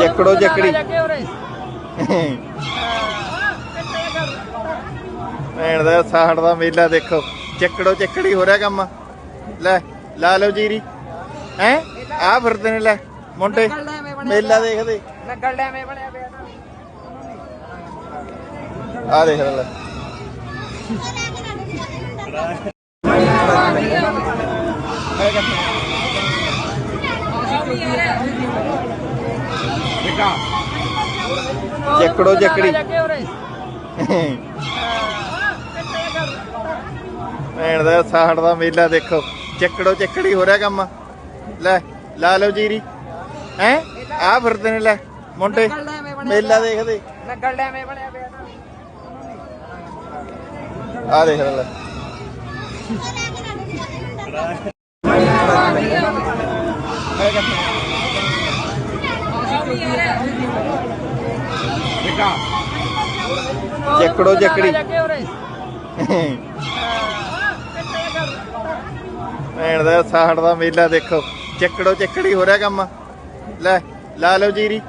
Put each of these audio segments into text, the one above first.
ਚੱਕੜੋ ਚੱਕੜੀ ਭੈਣ ਦਾ ਸਾਹੜ ਦਾ ਮੇਲਾ ਦੇਖੋ। ਚੱਕੜੋ ਚੱਕੜੀ ਹੋ ਰਿਹਾ ਕੰਮ। ਲੈ, ਲਾ ਲਓ ਜੀਰੀ। ਹੈ? ਆ ਫਿਰਦੇ ਨੇ, ਲੈ। ਮੁੰਡੇ, ਮੇਲਾ ਦੇਖਦੇ। ਨਗਲ ਡੈਮੇ ਬਣਿਆ ਪਿਆ ਆ ਦੇਖ ਲੈ। ਚੱਕੜੋ ਚੱਕੜੀ ਭੈਣ ਦਾ ਸਾਹੜ ਦਾ ਮੇਲਾ ਦੇਖੋ। ਚੱਕੜੋ ਚੱਕੜੀ ਹੋ ਰਿਹਾ ਕੰਮ। ਲੈ, ਲਾ ਲਓ ਜੀਰੀ। ਹੈ? ਆ ਫਿਰਦੇ ਨੇ, ਲੈ। ਮੁੰਡੇ, ਮੇਲਾ ਦੇਖਦੇ। ਨਗਲ ਡੈਮੇ ਬਣਿਆ ਪਿਆ ਆ ਦੇਖ ਲੈ। ਚੱਕੜੋ ਚੱਕੜੀ ਭੈਣ ਦਾ ਸਾਹੜ ਦਾ ਮੇਲਾ ਦੇਖੋ। ਚੱਕੜੋ ਚੱਕੜੀ ਹੋ ਰਿਹਾ ਕੰਮ। ਲੈ, ਲਾ ਲਓ ਜੀਰੀ।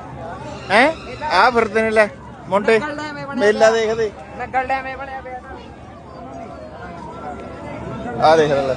ਹੈ? ਆ ਫਿਰਦੇ ਨੇ, ਲੈ। ਮੁੰਡੇ, ਮੇਲਾ ਦੇਖਦੇ। ਨਗਲ ਡੈਮੇ ਬਣਿਆ ਪਿਆ ਆ ਦੇਖ ਲੈ।